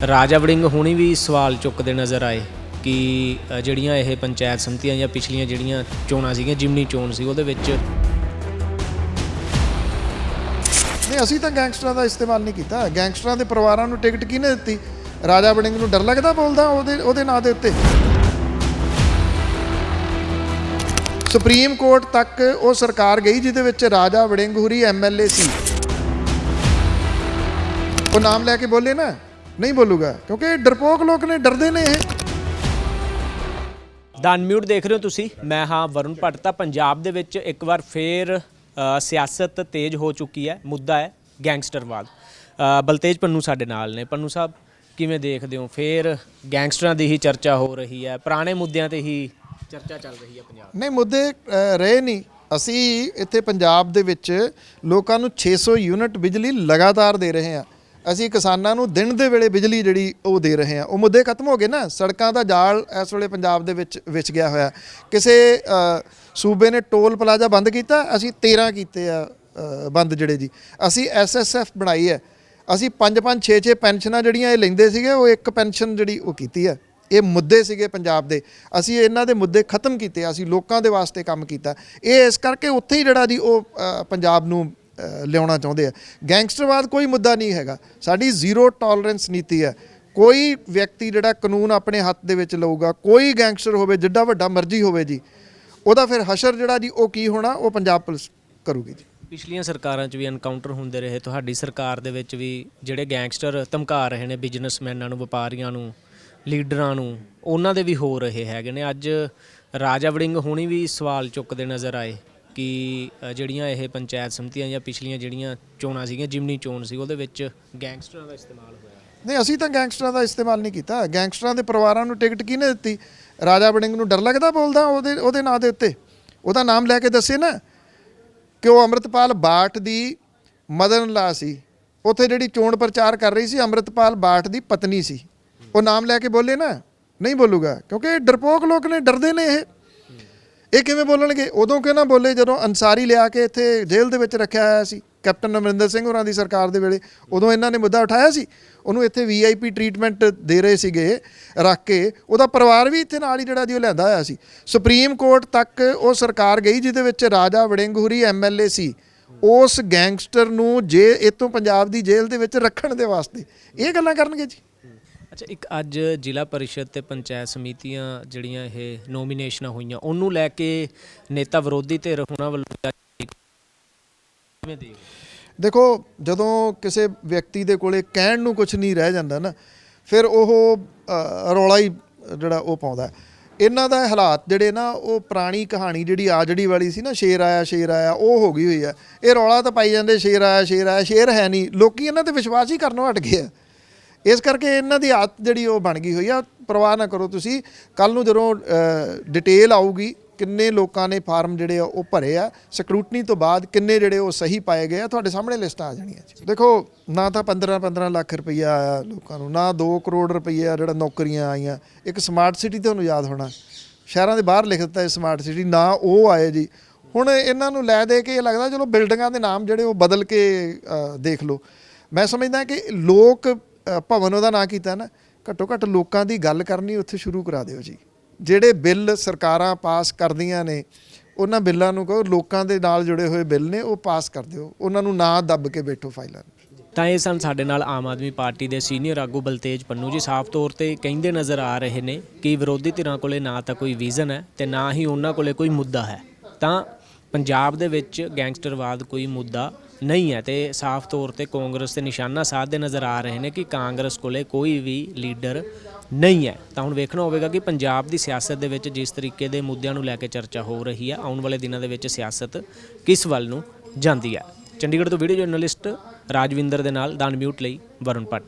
ਰਾਜਾ ਵੜਿੰਗ ਹੁਣੀ ਵੀ ਸਵਾਲ ਚੁੱਕਦੇ ਨਜ਼ਰ ਆਏ ਕਿ ਜਿਹੜੀਆਂ ਇਹ ਪੰਚਾਇਤ ਸਮਿਤੀਆਂ ਜਾਂ ਪਿਛਲੀਆਂ ਜਿਹੜੀਆਂ ਚੋਣਾਂ ਸੀਗੀਆਂ, ਜਿਮਨੀ ਚੋਣ ਸੀ ਉਹਦੇ ਵਿੱਚ। ਨਹੀਂ, ਅਸੀਂ ਤਾਂ ਗੈਂਗਸਟਰਾਂ ਦਾ ਇਸਤੇਮਾਲ ਨਹੀਂ ਕੀਤਾ। ਗੈਂਗਸਟਰਾਂ ਦੇ ਪਰਿਵਾਰਾਂ ਨੂੰ ਟਿਕਟ ਕਿਹਨੇ ਦਿੱਤੀ? ਰਾਜਾ ਵੜਿੰਗ ਨੂੰ ਡਰ ਲੱਗਦਾ ਬੋਲਦਾ ਉਹਦੇ ਉਹਦੇ ਨਾਂ ਦੇ ਉੱਤੇ? ਸੁਪਰੀਮ ਕੋਰਟ ਤੱਕ ਉਹ ਸਰਕਾਰ ਗਈ ਜਿਹਦੇ ਵਿੱਚ ਰਾਜਾ ਵੜਿੰਗ ਹੁਰੀ ਐਮਐਲਏ ਸੀ। ਉਹ ਨਾਮ ਲੈ ਕੇ ਬੋਲੇ ਨਾ। ਨਹੀਂ ਬੋਲੂਗਾ ਕਿਉਂਕਿ ਡਰਪੋਕ ਲੋਕ ਨੇ ਡਰਦੇ ਨੇ ਇਹ। ਦਨ ਮਿਊਟ ਦੇਖ ਰਹੇ ਹੋ ਤੁਸੀਂ? ਮੈਂ ਹਾਂ ਵਰੁਣ ਭੱਟ ਤਾਂ ਪੰਜਾਬ ਦੇ ਵਿੱਚ ਇੱਕ ਵਾਰ ਫੇਰ ਅ, ਸਿਆਸਤ ਤੇਜ਼ ਹੋ ਚੁੱਕੀ ਹੈ ਮੁੱਦਾ ਹੈ ਗੈਂਗਸਟਰਵਾਦ ਅ, ਬਲਤੇਜ ਪੰਨੂ ਸਾਡੇ ਨਾਲ ਨੇ। ਪੰਨੂ ਸਾਹਿਬ ਕਿਵੇਂ ਦੇਖਦੇ ਹੋ? ਫੇਰ ਗੈਂਗਸਟਰਾਂ ਦੀ ਹੀ ਚਰਚਾ ਹੋ ਰਹੀ ਹੈ ਪੁਰਾਣੇ ਮੁੱਦਿਆਂ ਤੇ ਹੀ ਚਰਚਾ ਚੱਲ ਰਹੀ ਹੈ ਪੰਜਾਬ। ਨਹੀਂ ਮੁੱਦੇ ਅ, ਰਹੇ ਨਹੀਂ। ਅਸੀਂ ਇੱਥੇ ਪੰਜਾਬ ਦੇ ਵਿੱਚ ਲੋਕਾਂ ਨੂੰ 600 ਯੂਨਿਟ ਬਿਜਲੀ ਲਗਾਤਾਰ ਦੇ ਰਹੇ ਹਾਂ। ਅਸੀਂ ਕਿਸਾਨਾਂ ਨੂੰ ਦਿਨ ਦੇ ਵੇਲੇ ਬਿਜਲੀ ਜਿਹੜੀ ਉਹ ਦੇ ਰਹੇ ਹਾਂ। ਉਹ ਮੁੱਦੇ ਖਤਮ ਹੋ ਗਏ ਨਾ। ਸੜਕਾਂ ਦਾ ਜਾਲ ਇਸ ਵੇਲੇ ਪੰਜਾਬ ਦੇ ਵਿੱਚ ਵਿਛ ਗਿਆ ਹੋਇਆ। ਕਿਸੇ ਸੂਬੇ ਨੇ ਟੋਲ ਪਲਾਜ਼ਾ ਬੰਦ ਕੀਤਾ। ਅਸੀਂ 13 ਕੀਤੇ ਆ ਬੰਦ ਜਿਹੜੇ ਜੀ। ਅਸੀਂ ਐਸਐਸਐਫ ਬਣਾਈ ਹੈ। ਅਸੀਂ 5 5 6 6 ਪੈਨਸ਼ਨਾਂ ਜਿਹੜੀਆਂ ਇਹ ਲੈਂਦੇ ਸੀਗੇ, ਉਹ ਇੱਕ ਪੈਨਸ਼ਨ ਜਿਹੜੀ ਉਹ ਕੀਤੀ ਹੈ। ਇਹ ਮੁੱਦੇ ਸੀਗੇ ਪੰਜਾਬ ਦੇ। ਅਸੀਂ ਇਹਨਾਂ ਦੇ ਮੁੱਦੇ ਖਤਮ ਕੀਤੇ ਅਸੀਂ ਲੋਕਾਂ ਦੇ ਵਾਸਤੇ ਕੰਮ ਕੀਤਾ। ਇਹ ਇਸ ਕਰਕੇ ਉੱਥੇ ਹੀ ਜਿਹੜਾ ਜੀ ਉਹ ਪੰਜਾਬ ਨੂੰ ਲਿਆਉਣਾ ਚਾਹੁੰਦੇ ਆ। ਗੈਂਗਸਟਰਵਾਦ ਕੋਈ ਮੁੱਦਾ ਨਹੀਂ ਹੈਗਾ। ਸਾਡੀ ਜ਼ੀਰੋ ਟੋਲਰੈਂਸ ਨੀਤੀ ਹੈ। ਕੋਈ ਵਿਅਕਤੀ ਜਿਹੜਾ ਕਾਨੂੰਨ ਆਪਣੇ ਹੱਥ ਦੇ ਵਿੱਚ ਲਊਗਾ, ਕੋਈ ਗੈਂਗਸਟਰ ਹੋਵੇ, ਜਿੱਡਾ ਵੱਡਾ ਮਰਜ਼ੀ ਹੋਵੇ ਜੀ, ਉਹਦਾ ਫਿਰ ਹਸ਼ਰ ਜਿਹੜਾ ਜੀ, ਉਹ ਕੀ ਹੋਣਾ? ਉਹ ਪੰਜਾਬ ਪੁਲਿਸ ਕਰੂਗੀ ਜੀ। ਪਿਛਲੀਆਂ ਸਰਕਾਰਾਂ 'ਚ ਵੀ ਐਨਕਾਊਂਟਰ ਹੁੰਦੇ ਰਹੇ। ਤੁਹਾਡੀ ਸਰਕਾਰ ਦੇ ਵਿੱਚ ਵੀ ਜਿਹੜੇ ਗੈਂਗਸਟਰ ਧਮਕਾ ਰਹੇ ਨੇ ਬਿਜ਼ਨਸਮੈਨਾਂ ਨੂੰ, ਵਪਾਰੀਆਂ ਨੂੰ, ਲੀਡਰਾਂ ਨੂੰ, ਉਹਨਾਂ ਦੇ ਵੀ ਹੋ ਰਹੇ ਹੈਗੇ ਨੇ। ਅੱਜ ਰਾਜਾ ਵੜਿੰਗ ਹੁਣੀ ਵੀ ਸਵਾਲ ਚੁੱਕਦੇ ਨਜ਼ਰ ਆਏ। ਕਿ ਜਿਹੜੀਆਂ ਇਹ ਪੰਚਾਇਤ ਸਮਿਤੀਆਂ ਜਾਂ ਪਿਛਲੀਆਂ ਜਿਹੜੀਆਂ ਚੋਣਾਂ ਸੀਗੀਆਂ, ਜਿਮਨੀ ਚੋਣ ਸੀ, ਉਹਦੇ ਵਿੱਚ ਗੈਂਗਸਟਰਾਂ ਦਾ ਇਸਤੇਮਾਲ ਹੋਇਆ। ਨਹੀਂ, ਅਸੀਂ ਤਾਂ ਗੈਂਗਸਟਰਾਂ ਦਾ ਇਸਤੇਮਾਲ ਨਹੀਂ ਕੀਤਾ। ਗੈਂਗਸਟਰਾਂ ਦੇ ਪਰਿਵਾਰਾਂ ਨੂੰ ਟਿਕਟ ਕਿਹਨੇ ਦਿੱਤੀ? ਰਾਜਾ ਵੜਿੰਗ ਨੂੰ ਡਰ ਲੱਗਦਾ ਬੋਲਦਾ ਉਹਦੇ ਉਹਦੇ ਨਾਂ ਦੇ ਉੱਤੇ? ਉਹਦਾ ਨਾਮ ਲੈ ਕੇ ਦੱਸੇ ਨਾ ਕਿ ਉਹ ਅੰਮ੍ਰਿਤਪਾਲ ਬਾਟ ਦੀ ਮਦਨ ਲਾ ਸੀ। ਉੱਥੇ ਜਿਹੜੀ ਚੋਣ ਪ੍ਰਚਾਰ ਕਰ ਰਹੀ ਸੀ, ਅੰਮ੍ਰਿਤਪਾਲ ਬਾਟ ਦੀ ਪਤਨੀ ਸੀ। ਉਹ ਨਾਮ ਲੈ ਕੇ ਬੋਲੇ ਨਾ? ਨਹੀਂ ਬੋਲੂਗਾ, ਕਿਉਂਕਿ ਇਹ ਡਰਪੋਕ ਲੋਕ ਨੇ, ਡਰਦੇ ਨੇ ਇਹ। ਇਹ ਕਿਵੇਂ ਬੋਲਣਗੇ? ਉਦੋਂ ਕਿਉਂ ਨਾ ਬੋਲੇ ਜਦੋਂ ਅਨਸਾਰੀ ਲਿਆ ਕੇ ਇੱਥੇ ਜੇਲ੍ਹ ਦੇ ਵਿੱਚ ਰੱਖਿਆ ਹੋਇਆ ਸੀ, ਕੈਪਟਨ ਅਮਰਿੰਦਰ ਸਿੰਘ ਹੋਰਾਂ ਦੀ ਸਰਕਾਰ ਦੇ ਵੇਲੇ। ਉਦੋਂ ਇਹਨਾਂ ਨੇ ਮੁੱਦਾ ਉਠਾਇਆ ਸੀ। ਉਹਨੂੰ ਇੱਥੇ ਵੀਆਈਪੀ ਟ੍ਰੀਟਮੈਂਟ ਦੇ ਰਹੇ ਸੀਗੇ, ਰੱਖ ਕੇ। ਉਹਦਾ ਪਰਿਵਾਰ ਵੀ ਇੱਥੇ ਨਾਲ ਹੀ ਜਿਹੜਾ ਜੀ ਉਹ ਲਿਆਂਦਾ ਹੋਇਆ ਸੀ। ਸੁਪਰੀਮ ਕੋਰਟ ਤੱਕ ਉਹ ਸਰਕਾਰ ਗਈ, ਜਿਹਦੇ ਵਿੱਚ ਰਾਜਾ ਵੜਿੰਗਹੁਰੀ ਐਮਐਲਏ ਸੀ। ਉਸ ਗੈਂਗਸਟਰ ਨੂੰ ਜੇ ਇਤੋਂ ਪੰਜਾਬ ਦੀ ਜੇਲ੍ਹ ਦੇ ਵਿੱਚ ਰੱਖਣ ਦੇ ਵਾਸਤੇ। ਇਹ ਗੱਲਾਂ ਕਰਨਗੇ ਜੀ। ਅੱਛਾ, ਇੱਕ ਅੱਜ ਜ਼ਿਲ੍ਹਾ ਪਰਿਸ਼ਦ ਤੇ ਪੰਚਾਇਤ ਸਮਿਤੀਆਂ ਜਿਹੜੀਆਂ ਇਹ ਨੋਮੀਨੇਸ਼ਨਾਂ ਹੋਈਆਂ, ਉਹਨੂੰ ਲੈ ਕੇ ਨੇਤਾ ਵਿਰੋਧੀ ਧਿਰ ਹੋਣਾ ਵੱਲੋਂ ਕਿਵੇਂ ਦੇਖਦੇ ਦੇਖੋ, ਜਦੋਂ ਕਿਸੇ ਵਿਅਕਤੀ ਦੇ ਕੋਲੇ ਕਹਿਣ ਨੂੰ ਕੁਝ ਨਹੀਂ ਰਹਿ ਜਾਂਦਾ ਨਾ, ਫਿਰ ਉਹ ਰੌਲਾ ਹੀ ਜਿਹੜਾ ਉਹ ਪਾਉਂਦਾ ਇਹਨਾਂ ਦਾ ਹਾਲਾਤ ਜਿਹੜੇ ਨਾ, ਉਹ ਪੁਰਾਣੀ ਕਹਾਣੀ ਜਿਹੜੀ ਆਜੜੀ ਵਾਲੀ ਸੀ ਨਾ, ਸ਼ੇਰ ਆਇਆ ਸ਼ੇਰ ਆਇਆ, ਉਹ ਹੋ ਗਈ ਹੋਈ ਆ ਇਹ ਰੌਲਾ ਤਾਂ ਪਾਈ ਜਾਂਦੇ, ਸ਼ੇਰ ਆਇਆ ਸ਼ੇਰ ਆਇਆ, ਸ਼ੇਰ ਹੈ ਨਹੀਂ। ਲੋਕੀ ਇਹਨਾਂ ਤੇ ਵਿਸ਼ਵਾਸ ਹੀ ਕਰਨੋਂ ਹਟ ਗਏ ਆ। ਇਸ ਕਰਕੇ ਇਹਨਾਂ ਦੀ ਆਦਤ ਜਿਹੜੀ ਉਹ ਬਣ ਗਈ ਹੋਈ ਆ। ਪਰਵਾਹ ਨਾ ਕਰੋ ਤੁਸੀਂ। ਕੱਲ ਨੂੰ ਜਦੋਂ ਡਿਟੇਲ ਆਊਗੀ ਕਿੰਨੇ ਲੋਕਾਂ ਨੇ ਫਾਰਮ ਜਿਹੜੇ ਆ ਉਹ ਭਰੇ ਆ। ਸਕਰੂਟਨੀ ਤੋਂ ਬਾਅਦ ਕਿੰਨੇ ਜਿਹੜੇ ਉਹ ਸਹੀ ਪਾਏ ਗਏ ਆ। ਤੁਹਾਡੇ ਸਾਹਮਣੇ ਲਿਸਟਾਂ ਆ ਜਾਣੀਆਂ ਜੀ। ਦੇਖੋ, ਨਾ ਤਾਂ 15 15 ਲੱਖ ਰੁਪਈਆ ਆਇਆ ਲੋਕਾਂ ਨੂੰ, ਨਾ 2 ਕਰੋੜ ਰੁਪਈਆ ਜਿਹੜਾ ਨੌਕਰੀਆਂ ਆਈਆਂ। ਇੱਕ ਸਮਾਰਟ ਸਿਟੀ ਤੁਹਾਨੂੰ ਯਾਦ ਹੋਣਾ। ਸ਼ਹਿਰਾਂ ਦੇ ਬਾਹਰ ਲਿਖ ਦਿੱਤਾ ਇਹ ਸਮਾਰਟ ਸਿਟੀ ਨਾ ਉਹ ਆਏ ਜੀ। ਹੁਣ ਇਹਨਾਂ ਨੂੰ ਲੈ ਦੇ ਕੇ ਇਹ ਲੱਗਦਾ ਚਲੋ ਬਿਲਡਿੰਗਾਂ ਦੇ ਨਾਮ ਜਿਹੜੇ ਉਹ ਬਦਲ ਕੇ ਦੇਖ ਲਓ। ਮੈਂ ਸਮਝਦਾ ਕਿ ਲੋਕ ਭਵਨ ਉਹਦਾ ਨਾਂ ਕੀਤਾ ਨਾ, ਘੱਟੋ ਘੱਟ ਲੋਕਾਂ ਦੀ ਗੱਲ ਕਰਨੀ ਉੱਥੇ ਸ਼ੁਰੂ ਕਰਾ ਦਿਓ ਜੀ। ਜਿਹੜੇ ਬਿੱਲ ਸਰਕਾਰਾਂ ਪਾਸ ਕਰਦੀਆਂ ਨੇ, ਉਹਨਾਂ ਬਿੱਲਾਂ ਨੂੰ ਕਹੋ, ਲੋਕਾਂ ਦੇ ਨਾਲ ਜੁੜੇ ਹੋਏ ਬਿੱਲ ਨੇ, ਉਹ ਪਾਸ ਕਰ ਦਿਓ। ਉਹਨਾਂ ਨੂੰ ਨਾ ਦੱਬ ਕੇ ਬੈਠੋ ਫਾਈਲਾਂ ਨੂੰ। ਤਾਂ ਇਹ ਸਨ ਸਾਡੇ ਨਾਲ ਆਮ ਆਦਮੀ ਪਾਰਟੀ ਦੇ ਸੀਨੀਅਰ ਆਗੂ ਬਲਤੇਜ ਪੰਨੂ ਜੀ। ਸਾਫ਼ ਤੌਰ ਤੇ ਕਹਿੰਦੇ ਨਜ਼ਰ ਆ ਰਹੇ ਨੇ ਕਿ ਵਿਰੋਧੀ ਧਿਰਾਂ ਕੋਲੇ ਨਾ ਤਾਂ ਕੋਈ ਵਿਜ਼ਨ ਹੈ ਤੇ ਨਾ ਹੀ ਉਹਨਾਂ ਕੋਲੇ ਕੋਈ ਮੁੱਦਾ ਹੈ। ਤਾਂ ਪੰਜਾਬ ਦੇ ਵਿੱਚ ਗੈਂਗਸਟਰਵਾਦ ਕੋਈ ਮੁੱਦਾ ਨਹੀਂ ਹੈ ਤੇ ਸਾਫ਼ ਤੌਰ ਤੇ ਕਾਂਗਰਸ ਤੇ ਨਿਸ਼ਾਨਾ ਸਾਧਦੇ ਨਜ਼ਰ ਆ ਰਹੇ ਨੇ ਕਿ ਕਾਂਗਰਸ ਕੋਲੇ ਕੋਈ ਵੀ ਲੀਡਰ ਨਹੀਂ ਹੈ। ਤਾਂ ਹੁਣ ਵੇਖਣਾ ਹੋਵੇਗਾ ਕਿ ਪੰਜਾਬ ਦੀ ਸਿਆਸਤ ਦੇ ਵਿੱਚ ਜਿਸ ਤਰੀਕੇ ਦੇ ਮੁੱਦਿਆਂ ਨੂੰ ਲੈ ਕੇ ਚਰਚਾ ਹੋ ਰਹੀ ਹੈ, ਆਉਣ ਵਾਲੇ ਦਿਨਾਂ ਦੇ ਵਿੱਚ ਸਿਆਸਤ ਕਿਸ ਵੱਲ ਨੂੰ ਜਾਂਦੀ ਹੈ। ਚੰਡੀਗੜ੍ਹ ਤੋਂ ਵੀਡੀਓ ਜਰਨਲਿਸਟ ਰਾਜਵਿੰਦਰ ਦੇ ਨਾਲ ਦਾਨ ਮਿਊਟ ਲਈ ਵਰੁਣ ਭੱਟ।